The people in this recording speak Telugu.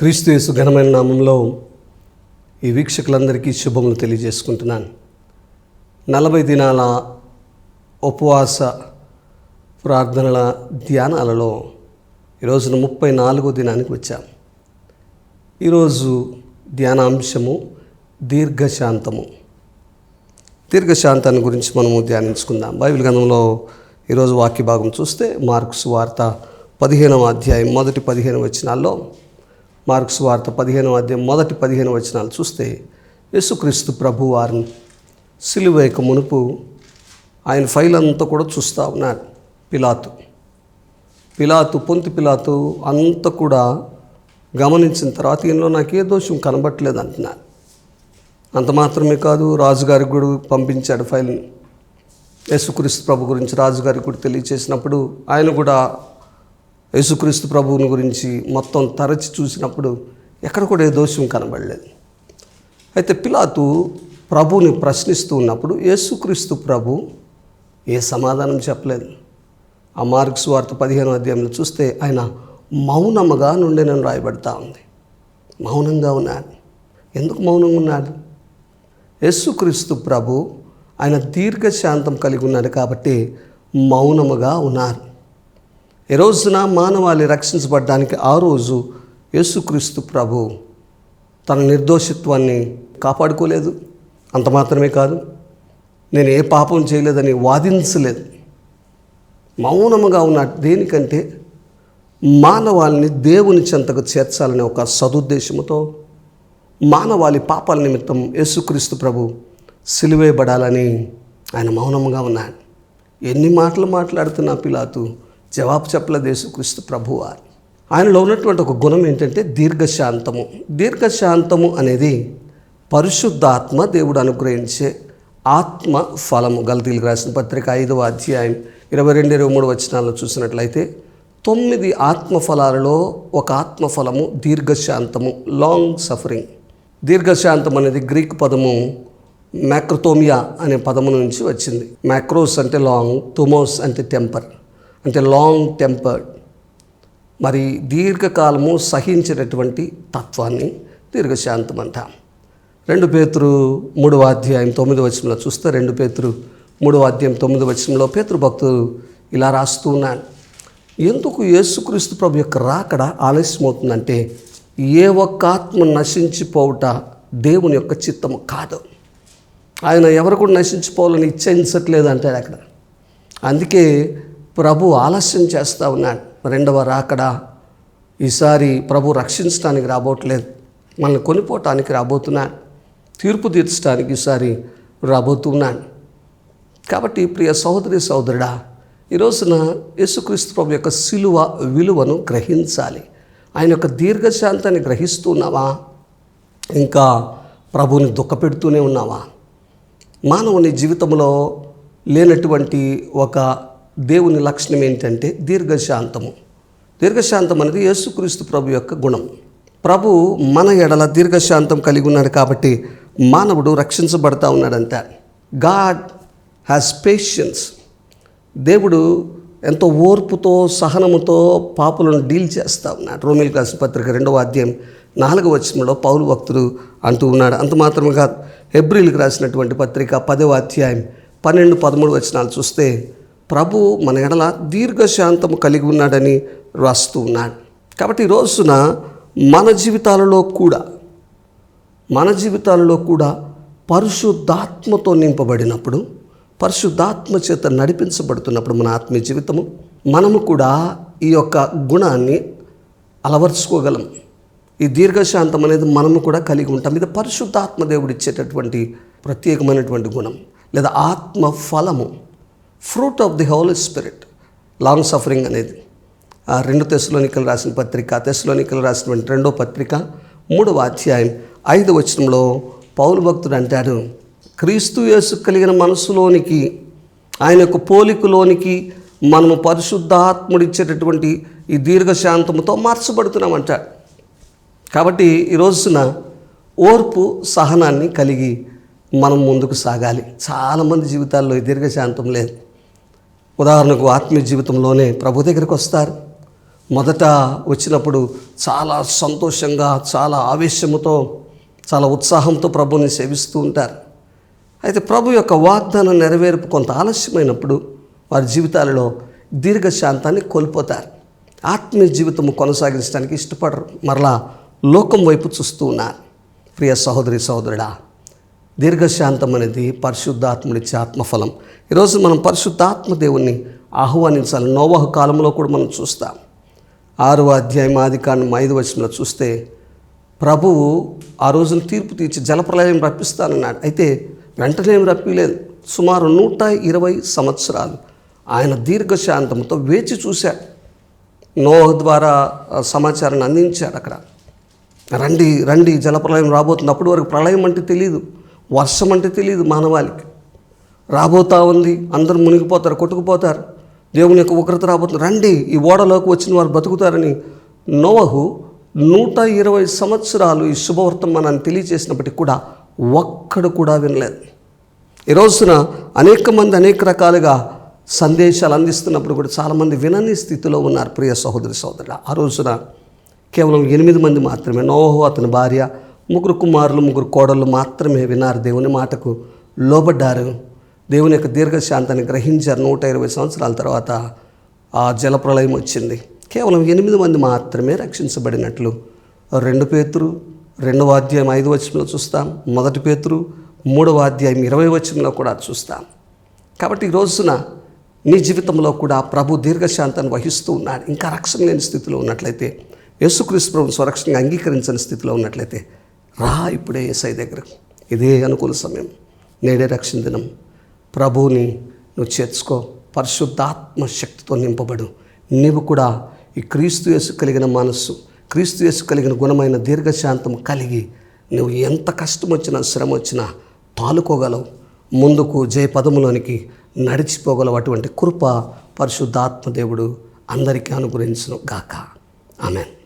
క్రీస్తు యేసు ఘనమైన నామంలో ఈ వీక్షకులందరికీ శుభములు తెలియజేసుకుంటున్నాను. నలభై దినాల ఉపవాస ప్రార్థనల ధ్యానాలలో ఈరోజున ముప్పై నాలుగో దినానికి వచ్చాం. ఈరోజు ధ్యానాంశము దీర్ఘశాంతము. దీర్ఘశాంతాన్ని గురించి మనము ధ్యానించుకుందాం. బైబిల్ గ్రంథంలో ఈరోజు వాక్య భాగం చూస్తే మార్క్స్ వార్త పదిహేనవ అధ్యాయం మొదటి పదిహేను వచ్చినాల్లో మార్క్స్ వార్త పదిహేనవ అధ్యాయం మొదటి పదిహేను వచనాలు చూస్తే యేసుక్రీస్తు ప్రభు వారిని సిలువేక మునుపు ఆయన ఫైల్ అంతా కూడా చూస్తూ ఉన్నాడు. పిలాతు. పిలాతు పొంతి పిలాతు అంతా కూడా గమనించిన తర్వాత ఈయనలో నాకు ఏ దోషం కనబట్టలేదు అంటున్నాను అంత మాత్రమే కాదు రాజుగారికి కూడా పంపించాడు ఫైల్ని. యేసుక్రీస్తు ప్రభు గురించి రాజుగారికి కూడా తెలియచేసినప్పుడు ఆయన కూడా యేసుక్రీస్తు ప్రభువుని గురించి మొత్తం తరచి చూసినప్పుడు ఎక్కడ కూడా ఏ దోషం కనబడలేదు. అయితే పిలాతు ప్రభువుని ప్రశ్నిస్తూ ఉన్నప్పుడు యేసుక్రీస్తు ప్రభు ఏ సమాధానం చెప్పలేదు. ఆ మార్క్స్ వార్త పదిహేను అధ్యాయంలో చూస్తే ఆయన మౌనముగా నుండి నేను రాయబడతా ఉంది. మౌనంగా ఉన్నాడు. ఎందుకు మౌనంగా ఉన్నాడు? యేసుక్రీస్తు ప్రభు ఆయన దీర్ఘశాంతం కలిగి ఉన్నాడు కాబట్టి మౌనముగా ఉన్నారు. ఈ రోజున మానవాళి రక్షించబడడానికి ఆ రోజు యేసుక్రీస్తు ప్రభు తన నిర్దోషిత్వాన్ని కాపాడుకోలేదు. అంత మాత్రమే కాదు నేను ఏ పాపం చేయలేదని వాదించలేదు. మౌనముగా ఉన్న దేనికంటే మానవాళిని దేవుని చెంతకు చేర్చాలనే ఒక సదుద్దేశముతో మానవాళి పాపాల నిమిత్తం యేసుక్రీస్తు ప్రభు సిలువేయబడాలని ఆయన మౌనముగా ఉన్నాడు. ఎన్ని మాటలు మాట్లాడుతున్నా పిలాతు జవాబు చెప్పలేదు యేసుక్రీస్తు ప్రభువు ఆయనలో ఉన్నటువంటి ఒక గుణం ఏంటంటే దీర్ఘశాంతము. దీర్ఘశాంతము అనేది పరిశుద్ధాత్మ దేవుడు అనుగ్రహించే ఆత్మ ఫలము. గలతీలకు రాసిన పత్రిక ఐదవ అధ్యాయం ఇరవై రెండు ఇరవై మూడు వచనాల్లో చూసినట్లయితే తొమ్మిది ఆత్మ ఫలాలలో ఒక ఆత్మ ఫలము దీర్ఘశాంతము లాంగ్ సఫరింగ్ దీర్ఘశాంతం అనేది గ్రీక్ పదము మ్యాక్రోతోమియా అనే పదము నుంచి వచ్చింది. మ్యాక్రోస్ అంటే లాంగ్ తుమోస్ అంటే టెంపర్ అంటే లాంగ్ టెంపర్డ్ మరి దీర్ఘకాలము సహించినటువంటి తత్వాన్ని దీర్ఘశాంతం అంటాం రెండు పేతురు మూడవ అధ్యాయం తొమ్మిది వచనంలో చూస్తే రెండు పేతురు మూడవ అధ్యాయం తొమ్మిది వచనంలో పేతురు భక్తులు ఇలా రాస్తూ ఉన్నాను ఎందుకు యేసుక్రీస్తు ప్రభు యొక్క రాకడ ఆలస్యమవుతుందంటే ఏ ఒక్క ఆత్మ నశించిపోవుట దేవుని యొక్క చిత్తము కాదు. ఆయన ఎవరు కూడా నశించిపోవాలని ఇచ్చయించట్లేదు అంటాడు అక్కడ. అందుకే ప్రభు ఆలస్యం చేస్తూ ఉన్నాడు. రెండవ రాకడా ఈసారి ప్రభు రక్షించడానికి రాబోట్లేదు. మనల్ని కొనిపోవటానికి రాబోతున్నాడు. తీర్పు తీర్చడానికి ఈసారి రాబోతున్నాడు. కాబట్టి ప్రియ సహోదరి సహోదరుడా ఈ రోజున యేసుక్రీస్తు ప్రభు యొక్క సిలువ విలువను గ్రహించాలి. ఆయన యొక్క దీర్ఘశాంతాన్ని గ్రహిస్తున్నావా ఇంకా ప్రభుని దుఃఖపెడుతూనే ఉన్నావా? మానవుని జీవితంలో లేనటువంటి ఒక దేవుని లక్షణం ఏంటంటే దీర్ఘశాంతము. దీర్ఘశాంతం అనేది యేసుక్రీస్తు ప్రభు యొక్క గుణం. ప్రభు మన ఎడల దీర్ఘశాంతం కలిగి ఉన్నాడు కాబట్టి మానవుడు రక్షించబడతా ఉన్నాడంట. God has patience. దేవుడు ఎంతో ఓర్పుతో సహనముతో పాపులను డీల్ చేస్తూ ఉన్నాడు. రోమిల్ కాసు పత్రిక రెండవ అధ్యాయం నాలుగవ వచనంలో పౌరు భక్తుడు అంటూ ఉన్నాడు. అంత మాత్రమే కాదు ఎబ్రిల్కి రాసినటువంటి పత్రిక పదవ అధ్యాయం పన్నెండు పదమూడు వచనాలు చూస్తే ప్రభు మన ఎడల దీర్ఘశాంతము కలిగి ఉన్నాడని రాస్తూ ఉన్నాడు. కాబట్టి ఈ రోజున మన జీవితాలలో కూడా మన జీవితాలలో కూడా పరిశుద్ధాత్మతో నింపబడినప్పుడు పరిశుద్ధాత్మ చేత నడిపించబడుతున్నప్పుడు మన ఆత్మీయ జీవితము మనము కూడా ఈ యొక్క గుణాన్ని అలవర్చుకోగలం. ఈ దీర్ఘశాంతం అనేది మనము కూడా కలిగి ఉంటాం. ఇది పరిశుద్ధాత్మ దేవుడు ఇచ్చేటటువంటి ప్రత్యేకమైనటువంటి గుణం లేదా ఆత్మ ఫలము fruit of the Holy Spirit long suffering అనేది. ఆ రెండు తెశలోనికలు రాసిన పత్రిక తెశలోనికలు రాసినటువంటి రెండో పత్రిక మూడవ అధ్యాయం ఐదు వచనంలో పౌలు భక్తుడు అంటాడు క్రీస్తు యేసు కలిగిన మనసులోనికి ఆయన యొక్క పోలికలోనికి మనము పరిశుద్ధాత్ముడిచ్చేటటువంటి ఈ దీర్ఘశాంతముతో మార్చబడుతున్నామంట కాబట్టి ఈ రోజున ఓర్పు సహనాన్ని కలిగి మనం ముందుకు సాగాలి. చాలామంది జీవితాల్లో ఈ దీర్ఘశాంతం లేదు. ఉదాహరణకు ఆత్మీయ జీవితంలోనే ప్రభు దగ్గరికి వస్తారు. మొదట వచ్చినప్పుడు చాలా సంతోషంగా చాలా ఆవేశముతో చాలా ఉత్సాహంతో ప్రభుని సేవిస్తూ ఉంటారు. అయితే ప్రభు యొక్క వాగ్దానం నెరవేర్పు కొంత ఆలస్యమైనప్పుడు వారి జీవితాలలో దీర్ఘశాంతాన్ని కోల్పోతారు. ఆత్మీయ జీవితము కొనసాగించడానికి ఇష్టపడరు. మరలా లోకం వైపు చూస్తూ ఉన్నారు. ప్రియ సహోదరి సహోదరుడా దీర్ఘశాంతం అనేది పరిశుద్ధాత్ముడిచ్చే ఆత్మఫలం. ఈరోజు మనం పరిశుద్ధాత్మ దేవుణ్ణి ఆహ్వానించాలి. నోవాహు కాలంలో కూడా మనం చూస్తాం. ఆరో అధ్యాయం ఆది కాండం ఐదు వచనంలో చూస్తే ప్రభువు ఆ రోజున తీర్పు తీర్చి జలప్రలయం రప్పిస్తానన్నాడు. అయితే వెంటనే రప్పిలేదు. సుమారు నూట ఇరవై సంవత్సరాలు ఆయన దీర్ఘశాంతంతో వేచి చూశాడు. నోహ ద్వారా సమాచారాన్ని అందించాడు అక్కడ. రండి రండి జలప్రలయం రాబోతుంది. అప్పటి వరకు ప్రళయం అంటే తెలియదు వర్షం అంటే తెలియదు మానవాళికి. రాబోతా ఉంది అందరూ మునిగిపోతారు కొట్టుకుపోతారు. దేవుని యొక్క ఉగ్రత రాబోతుంది. రండి ఈ ఓడలోకి వచ్చిన వారు బతుకుతారని నోవహు నూట ఇరవై సంవత్సరాలు ఈ శుభవర్తమానాన్ని తెలియజేసినప్పటికీ కూడా ఒక్కడు కూడా వినలేదు. ఈ రోజున అనేక మంది అనేక రకాలుగా సందేశాలు అందిస్తున్నప్పుడు కూడా చాలామంది వినని స్థితిలో ఉన్నారు. ప్రియ సహోదరి సహోదరుడు ఆ రోజున కేవలం ఎనిమిది మంది మాత్రమే. నోహు అతని భార్య ముగ్గురు కుమారులు ముగ్గురు కోడళ్ళు మాత్రమే విన్నారు దేవుని మాటకు. లోబడ్డారు. దేవుని యొక్క దీర్ఘశాంతాన్ని గ్రహించారు నూట ఇరవై సంవత్సరాల తర్వాత. ఆ జలప్రలయం వచ్చింది. కేవలం ఎనిమిది మంది మాత్రమే రక్షించబడినట్లు. రెండు పేతురు రెండవ అధ్యాయం ఐదు వచనంలో చూస్తాం. మొదటి పేతురు మూడవ అధ్యాయం ఇరవై వచనంలో కూడా చూస్తాం. కాబట్టి ఈ రోజున నీ జీవితంలో కూడా ప్రభు దీర్ఘశాంతాన్ని వహిస్తూ ఉన్నాడు. ఇంకా రక్షణ లేని స్థితిలో ఉన్నట్లయితే యేసుక్రీస్తు ప్రభుని స్వరక్షణగా అంగీకరించని స్థితిలో ఉన్నట్లయితే రా ఇప్పుడే ఏసై దగ్గరకు ఇదే అనుకూల సమయం. నేడే రక్షణ దినం ప్రభువుని నువ్వు చేర్చుకో. పరిశుద్ధాత్మ శక్తితో నింపబడు. నీవు కూడా ఈ క్రీస్తు యేసు కలిగిన మనస్సు క్రీస్తు యేసు కలిగిన గుణమైన దీర్ఘశాంతం కలిగి నువ్వు ఎంత కష్టం వచ్చినా శ్రమ వచ్చినా పాలుకోగలవు. ముందుకు జయపదములోనికి నడిచిపోగలవు. అటువంటి కృప పరిశుద్ధాత్మ దేవుడు అందరికీ అనుగ్రహించను గాక ఆమెన్.